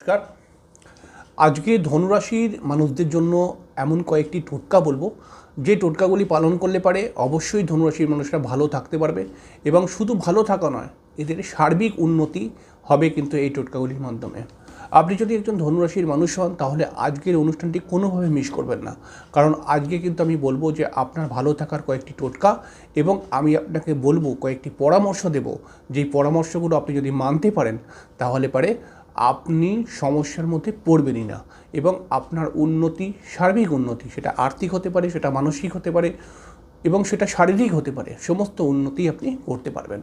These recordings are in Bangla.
নমস্কার। আজকে ধনুরাশির মানুষদের জন্য এমন কয়েকটি টোটকা বলব। যে টোটকাগুলি পালন করলে পারে অবশ্যই ধনুরাশির মানুষরা ভালো থাকতে পারবে এবং শুধু ভালো থাকা নয়, এদের সার্বিক উন্নতি হবে কিন্তু এই টোটকাগুলির মাধ্যমে। আপনি যদি একজন ধনুরাশির মানুষ হন, তাহলে আজকের অনুষ্ঠানটি কোনোভাবে মিস করবেন না। কারণ আজকে কিন্তু আমি বলব যে আপনার ভালো থাকার কয়েকটি টোটকা এবং আমি আপনাকে বলব কয়েকটি পরামর্শ দেব। যেই পরামর্শগুলো আপনি যদি মানতে পারেন, তাহলে পারে আপনি সমস্যার মধ্যে পড়বেনই না এবং আপনার উন্নতি, সার্বিক উন্নতি, সেটা আর্থিক হতে পারে, সেটা মানসিক হতে পারে এবং সেটা শারীরিক হতে পারে, সমস্ত উন্নতি আপনি করতে পারবেন।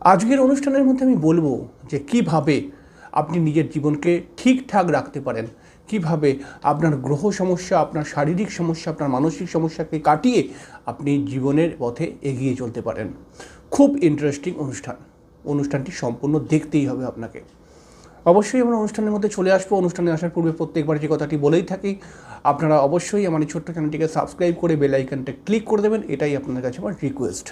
আজকের অনুষ্ঠানের মধ্যে আমি বলব যে কীভাবে আপনি নিজের জীবনকে ঠিকঠাক রাখতে পারেন, কীভাবে আপনার গ্রহ সমস্যা, আপনার শারীরিক সমস্যা, আপনার মানসিক সমস্যাকে কাটিয়ে আপনি জীবনের পথে এগিয়ে চলতে পারেন। খুব ইন্টারেস্টিং অনুষ্ঠান। অনুষ্ঠানটি সম্পূর্ণ দেখতেই হবে আপনাকে। অবশ্যই আমরা অনুষ্ঠানের মধ্যে চলে আসব। অনুষ্ঠানে আসার পূর্বে প্রত্যেকবার যে কথাটি বলেই থাকি, আপনারা অবশ্যই আমার এই ছোট্ট চ্যানেলটিকে সাবস্ক্রাইব করে বেল আইকনটা ক্লিক করে দেবেন। এটাই আপনাদের কাছে আমার রিকোয়েস্ট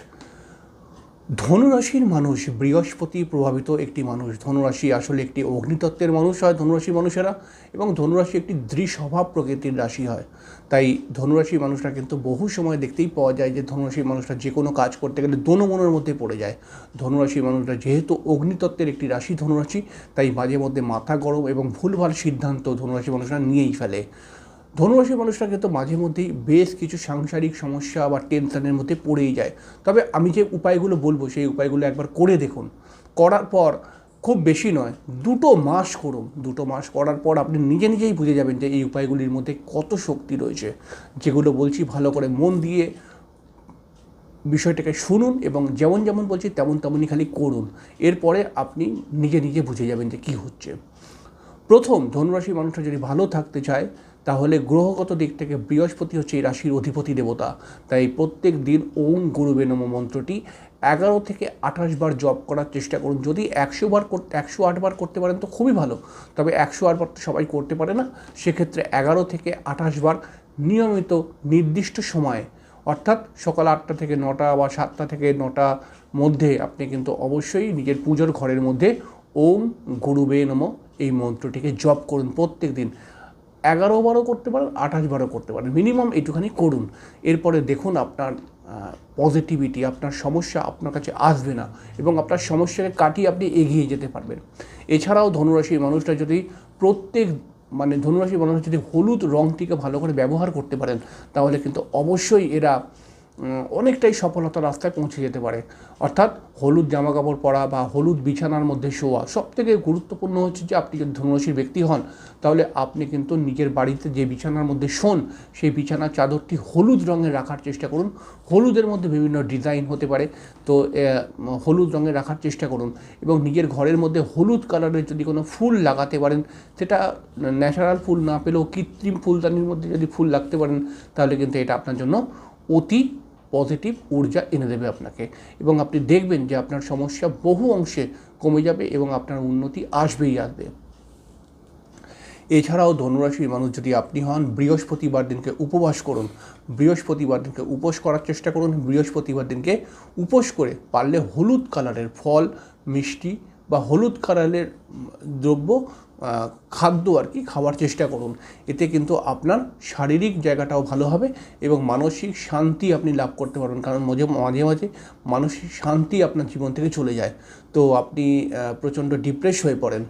ধনুরাশির মানুষ, বৃহস্পতি প্রভাবিত একটি মানুষ। ধনুরাশি আসলে একটি অগ্নিতত্ত্বের মানুষ হয় ধনুরাশি মানুষেরা এবং ধনুরাশি একটি দৃস্বভাব প্রকৃতির রাশি হয়। তাই ধনুরাশির মানুষরা কিন্তু বহু সময় দেখতেই পাওয়া যায় যে ধনুরাশির মানুষরা যে কোনো কাজ করতে গেলে দোনো মনের মধ্যে পড়ে যায়। ধনুরাশির মানুষরা যেহেতু অগ্নিতত্ত্বের একটি রাশি ধনুরাশি, তাই মাঝে মধ্যে মাথা গরম এবং ভুলভাল সিদ্ধান্ত ধনুরাশি মানুষরা নিয়েই ফেলে। ধনুরাশি মানুষরা কিন্তু মাঝে মধ্যেই বেশ কিছু সাংসারিক সমস্যা বা টেনশনের মধ্যে পড়েই যায়। তবে আমি যে উপায়গুলো বলব, সেই উপায়গুলো একবার করে দেখুন। করার পর খুব বেশি নয়, দুটো মাস করুন। দুটো মাস করার পর আপনি নিজে নিজেই বুঝে যাবেন যে এই উপায়গুলির মধ্যে কত শক্তি রয়েছে। যেগুলো বলছি ভালো করে মন দিয়ে বিষয়টাকে শুনুন এবং যেমন যেমন বলছি তেমন তেমনই খালি করুন। এরপরে আপনি নিজে নিজে বুঝে যাবেন যে কী হচ্ছে। প্রথম ধনুরাশি মানুষরা যদি ভালো থাকতে চায় তাহলে গ্রহগত দিক থেকে বৃহস্পতি হচ্ছে এই রাশির অধিপতি দেবতা। তাই প্রত্যেক দিন ওম গুরুবে নম মন্ত্রটি এগারো থেকে আঠাশ বার জপ করার চেষ্টা করুন। যদি একশো বার একশো আট বার করতে পারেন তো খুবই ভালো। তবে একশো আট বার তো সবাই করতে পারে না। সেক্ষেত্রে এগারো থেকে আঠাশ বার নিয়মিত নির্দিষ্ট সময়ে, অর্থাৎ সকাল আটটা থেকে নটা বা সাতটা থেকে নটা মধ্যে আপনি কিন্তু অবশ্যই নিজের পুজোর ঘরের মধ্যে ওম গুরুবে নম এই মন্ত্রটিকে জপ করুন প্রত্যেক দিন। এগারো বারও করতে পারেন, আঠাশ বারও করতে পারেন। মিনিমাম এটুখানি করুন। এরপরে দেখুন আপনার পজিটিভিটি আপনার সমস্যা আপনার কাছে আসবে না এবং আপনার সমস্যাকে কাটিয়ে আপনি এগিয়ে যেতে পারবেন। এছাড়াও ধনুরাশির মানুষটা যদি প্রত্যেক মানে ধনুরাশির মানুষ যদি হলুদ রঙটিকে ভালো করে ব্যবহার করতে পারেন, তাহলে কিন্তু অবশ্যই এরা অনেকটাই সফলতার রাস্তায় পৌঁছে যেতে পারে। অর্থাৎ হলুদ জামা কাপড় পরা বা হলুদ বিছানার মধ্যে শোয়া সব থেকে গুরুত্বপূর্ণ হচ্ছে যে আপনি যদি ধনুরাশির ব্যক্তি হন, তাহলে আপনি কিন্তু নিজের বাড়িতে যে বিছানার মধ্যে শোন, সেই বিছানার চাদরটি হলুদ রঙের রাখার চেষ্টা করুন। হলুদের মধ্যে বিভিন্ন ডিজাইন হতে পারে, তো হলুদ রঙের রাখার চেষ্টা করুন এবং নিজের ঘরের মধ্যে হলুদ কালারের যদি কোনো ফুল লাগাতে পারেন, সেটা ন্যাচারাল ফুল না পেলেও কৃত্রিম ফুলদানির মধ্যে যদি ফুল লাগতে পারেন, তাহলে কিন্তু এটা আপনার জন্য অতি পজিটিভ ঊর্জা এনে দেবে আপনাকে এবং আপনি দেখবেন যে আপনার সমস্যা বহু অংশে কমে যাবে এবং আপনার উন্নতি আসবেই আসবে। এছাড়াও ধনুরাশির মানুষ যদি আপনি হন, বৃহস্পতিবার দিনকে উপবাস করুন। বৃহস্পতিবার দিনকে উপোস করার চেষ্টা করুন। বৃহস্পতিবার দিনকে উপোস করে পারলে হলুদ কালারের ফল, মিষ্টি বা হলুদ কালারের দ্রব্য খাদ্য আর কি খাওয়ার চেষ্টা করুন। এতে কিন্তু আপনার শারীরিক জায়গাটাও ভালো হবে এবং মানসিক শান্তি আপনি লাভ করতে পারবেন। কারণ মাঝে মাঝে মাঝে মানসিক শান্তি আপনার জীবন থেকে চলে যায়। তো আপনি প্রচণ্ড ডিপ্রেস হয়ে পড়েন।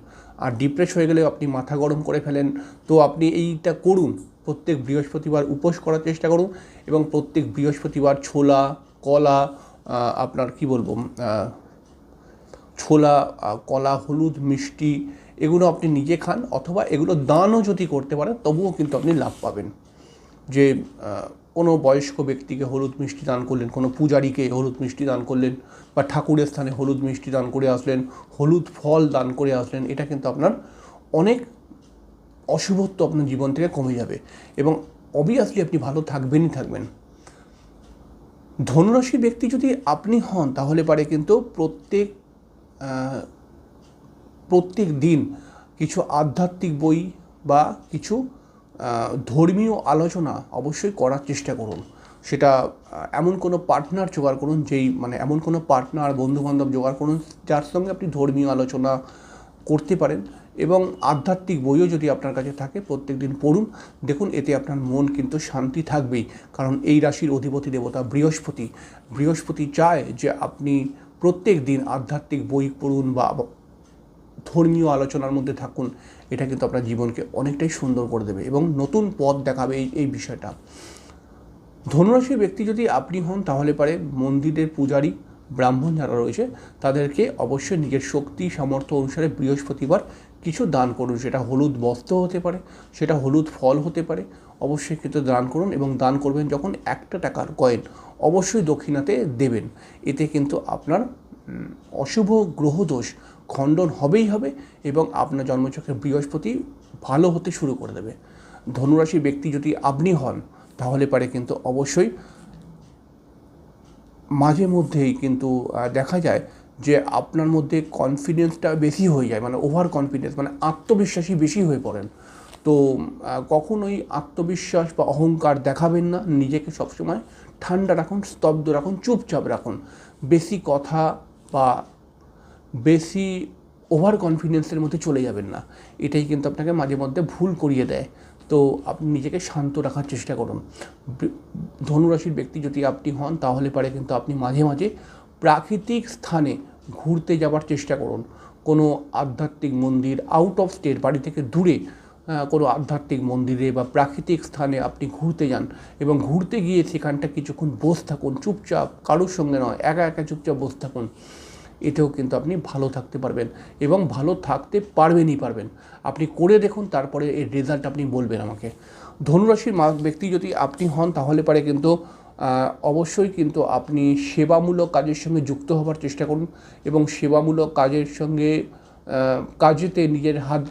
আর ডিপ্রেস হয়ে গেলে আপনি মাথা গরম করে ফেলেন। তো আপনি এইটা করুন। প্রত্যেক বৃহস্পতিবার উপোস করার চেষ্টা করুন এবং প্রত্যেক বৃহস্পতিবার ছোলা, কলা আপনার কি বলব ছোলা কলা, হলুদ, মিষ্টি এগুলো আপনি নিজে খান অথবা এগুলো দানও যদি করতে পারেন, তবুও কিন্তু আপনি লাভ পাবেন। যে কোনো বয়স্ক ব্যক্তিকে হলুদ মিষ্টি দান করলেন, কোনো পূজারীকে হলুদ মিষ্টি দান করলেন বা ঠাকুরের স্থানে হলুদ মিষ্টি দান করে আসলেন, হলুদ ফল দান করে আসলেন, এটা কিন্তু আপনার অনেক অশুভত্ব আপনার জীবন থেকে কমে যাবে এবং অবভিয়াসলি আপনি ভালো থাকবেনই থাকবেন। ধনুরাশির ব্যক্তি যদি আপনি হন, তাহলে পারে কিন্তু প্রত্যেক প্রত্যেক দিন কিছু আধ্যাত্মিক বই বা কিছু ধর্মীয় আলোচনা অবশ্যই করার চেষ্টা করুন। সেটা এমন কোনো পার্টনার জোগাড় করুন যেই মানে এমন কোনো পার্টনার বন্ধুবান্ধব জোগাড় করুন যার সঙ্গে আপনি ধর্মীয় আলোচনা করতে পারেন এবং আধ্যাত্মিক বইও যদি আপনার কাছে থাকে প্রত্যেক দিন পড়ুন। দেখুন, এতে আপনার মন কিন্তু শান্তি থাকবেই। কারণ এই রাশির অধিপতি দেবতা বৃহস্পতি। বৃহস্পতি চায় যে আপনি প্রত্যেক দিন আধ্যাত্মিক বই পড়ুন বা ধর্মীয় আলোচনার মধ্যে থাকুন, এটা কিন্তু আপনার জীবনকে অনেকটাই সুন্দর করে দেবে এবং নতুন পথ দেখাবে এই এই বিষয়টা। ধনুরাশির ব্যক্তি যদি আপনি হন, তাহলে পারে মন্দিরের পূজারী, ব্রাহ্মণ যারা রয়েছে, তাদেরকে অবশ্যই নিজের শক্তি, সামর্থ্য অনুসারে বৃহস্পতিবার কিছু দান করুন। সেটা হলুদ বস্ত্র হতে পারে, সেটা হলুদ ফল হতে পারে, অবশ্যই কিন্তু দান করুন এবং দান করবেন যখন একটা টাকার কয়েন অবশ্যই দক্ষিণাতে দেবেন। এতে কিন্তু আপনার অশুভ গ্রহদোষ খণ্ডন হবেই হবে এবং আপনার জন্মচক্রের বৃহস্পতি ভালো হতে শুরু করে দেবে। ধনুরাশি ব্যক্তি যদি আপনি হন, তাহলে পারে কিন্তু অবশ্যই মাঝে মধ্যেই কিন্তু দেখা যায় যে আপনার মধ্যে কনফিডেন্সটা বেশি হয়ে যায় মানে ওভার কনফিডেন্স মানে আত্মবিশ্বাসী বেশি হয়ে পড়েন। তো কখনোই আত্মবিশ্বাস বা অহংকার দেখাবেন না, নিজেকে সবসময় ঠান্ডা রাখুন, স্তব্ধ রাখুন, চুপচাপ রাখুন। বেশি কথা বা বেশি ওভার কনফিডেন্সের মধ্যে চলে যাবেন না। এটাই কিন্তু আপনাকে মাঝে মধ্যে ভুল করিয়ে দেয়। তো আপনি নিজেকে শান্ত রাখার চেষ্টা করুন। ধনুরাশির ব্যক্তি যদি আপনি হন, তাহলে পারে কিন্তু আপনি মাঝে মাঝে প্রাকৃতিক স্থানে ঘুরতে যাবার চেষ্টা করুন। কোনো আধ্যাত্মিক মন্দির আউট অফ স্টেট বাড়ি থেকে দূরে কোনো আধ্যাত্মিক মন্দিরে বা প্রাকৃতিক স্থানে আপনি ঘুরতে যান এবং ঘুরতে গিয়ে সেখানটা কিছুক্ষণ বসে থাকুন। চুপচাপ, কারোর সঙ্গে নয়, একা একা চুপচাপ বসে থাকুন। এতেও কিন্তু আপনি ভালো থাকতে পারবেন এবং ভালো থাকতে পারবেনই পারবেন। আপনি করে দেখুন, তারপরে এর রেজাল্ট আপনি বলবেন আমাকে। ধনুরাশির ব্যক্তি যদি আপনি হন, তাহলে পারে কিন্তু অবশ্যই কিন্তু আপনি সেবামূলক কাজের সঙ্গে যুক্ত হবার চেষ্টা করুন এবং সেবামূলক কাজের সঙ্গে কাজেতে নিজের হাত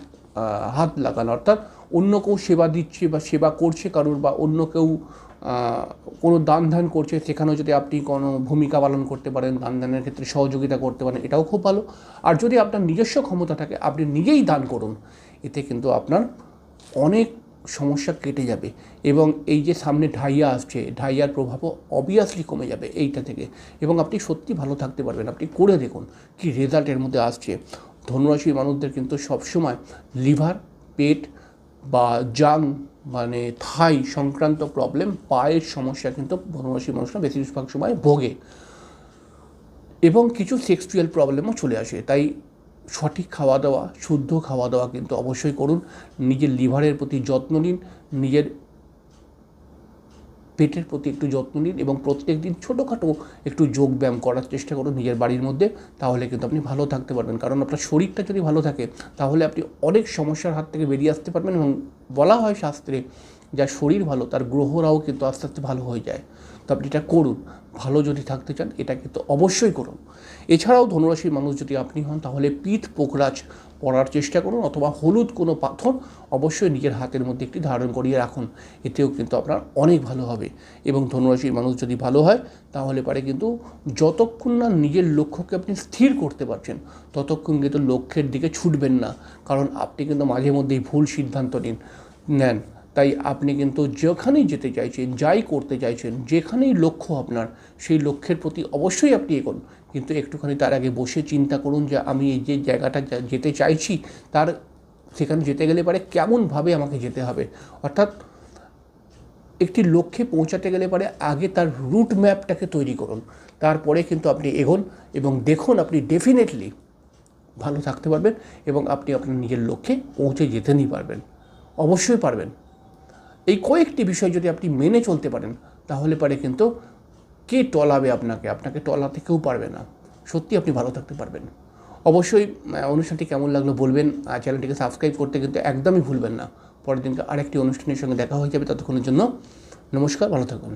হাত লাগান। অর্থাৎ অন্য কেউ সেবা দিচ্ছে বা সেবা করছে কারোর বা অন্য কেউ কোনো দান ধ্যান করছে, সেখানেও যদি আপনি কোনো ভূমিকা পালন করতে পারেন, দান ধ্যানের ক্ষেত্রে সহযোগিতা করতে পারেন, এটাও খুব ভালো। আর যদি আপনার নিজস্ব ক্ষমতা থাকে, আপনি নিজেই দান করুন, এতে কিন্তু আপনার অনেক সমস্যা কেটে যাবে এবং এই যে সামনে ঢাইয়া আসছে, ঢাইয়ার প্রভাবও অবভিয়াসলি কমে যাবে এইটা থেকে। এবং আপনি সত্যি ভালো থাকতে পারবেন। আপনি করে দেখুন কি রেজাল্ট এর মধ্যে আসছে। ধনুরাশির মানুষদের কিন্তু সবসময় লিভার পেট বা জাং মানে থাই সংক্রান্ত প্রবলেম পায়ের সমস্যা কিন্তু বনবাসী মানুষরা বেশিরভাগ সময় ভোগে। এবং কিছু সেক্সুয়াল প্রবলেমও চলে আসে। তাই সঠিক খাওয়া দাওয়া শুদ্ধ খাওয়া দাওয়া কিন্তু অবশ্যই করুন। নিজের লিভারের প্রতি যত্ন নিন। নিজের পেটের প্রতি একটু যত্ন নিন এবং প্রত্যেক দিন ছোটোখাটো একটু যোগব্যায়াম করার চেষ্টা করুন নিজের বাড়ির মধ্যে, তাহলে কিন্তু আপনি ভালো থাকতে পারবেন। কারণ আপনার শরীরটা যদি ভালো থাকে, তাহলে আপনি অনেক সমস্যার হাত থেকে বেরিয়ে আসতে পারবেন এবং বলা হয় শাস্ত্রে যার শরীর ভালো, তার গ্রহরাও কিন্তু আস্তে আস্তে ভালো হয়ে যায়। তো আপনি এটা করুন। ভালো যদি থাকতে চান, এটা কিন্তু অবশ্যই করুন। এছাড়াও ধনুরাশির মানুষ যদি আপনি হন, তাহলে পিঠ পোকরাজ পরার চেষ্টা করুন অথবা হলুদ কোনো পাথর অবশ্যই নিজের হাতের মধ্যে একটি ধারণ করিয়ে রাখুন। এতেও কিন্তু আপনার অনেক ভালো হবে। এবং ধনুরাশির মানুষ যদি ভালো হয়, তাহলে পারে কিন্তু যতক্ষণ না নিজের লক্ষ্যকে আপনি স্থির করতে পারছেন, ততক্ষণ কিন্তু লক্ষ্যের দিকে ছুটবেন না। কারণ আপনি কিন্তু মাঝে মধ্যেই ভুল সিদ্ধান্ত নিন, নেন। তাই আপনি কিন্তু যেখানেই যেতে চাইছেন, যাই করতে চাইছেন, যেখানেই লক্ষ্য আপনার, সেই লক্ষ্যের প্রতি অবশ্যই আপনি এগোন। কিন্তু একটুখানি তার আগে বসে চিন্তা করুন যে আমি এই যে জায়গাটা যেতে চাইছি, তার সেখানে যেতে গেলে পারে কেমনভাবে আমাকে যেতে হবে। অর্থাৎ একটি লক্ষ্যে পৌঁছাতে গেলে পারে আগে তার রুট ম্যাপটাকে তৈরি করুন। তারপরে কিন্তু আপনি এগোন এবং দেখুন আপনি ডেফিনেটলি ভালো থাকতে পারবেন এবং আপনি আপনার নিজের লক্ষ্যে পৌঁছে যেতে যেতেনই পারবেন। অবশ্যই পারবেন। এই কয়েকটি বিষয় যদি আপনি মেনে চলতে পারেন, তাহলে পারে কিন্তু কে টলাবে আপনাকে? আপনাকে টলাতে কেউ পারবে না। সত্যি আপনি ভালো থাকতে পারবেন। অবশ্যই অনুষ্ঠানটি কেমন লাগল বলবেন। চ্যানেলটিকে সাবস্ক্রাইব করতে কিন্তু একদমই ভুলবেন না। পরের দিনকে আরেকটি অনুষ্ঠানের সঙ্গে দেখা হয়ে যাবে ততক্ষণের জন্য। নমস্কার, ভালো থাকুন।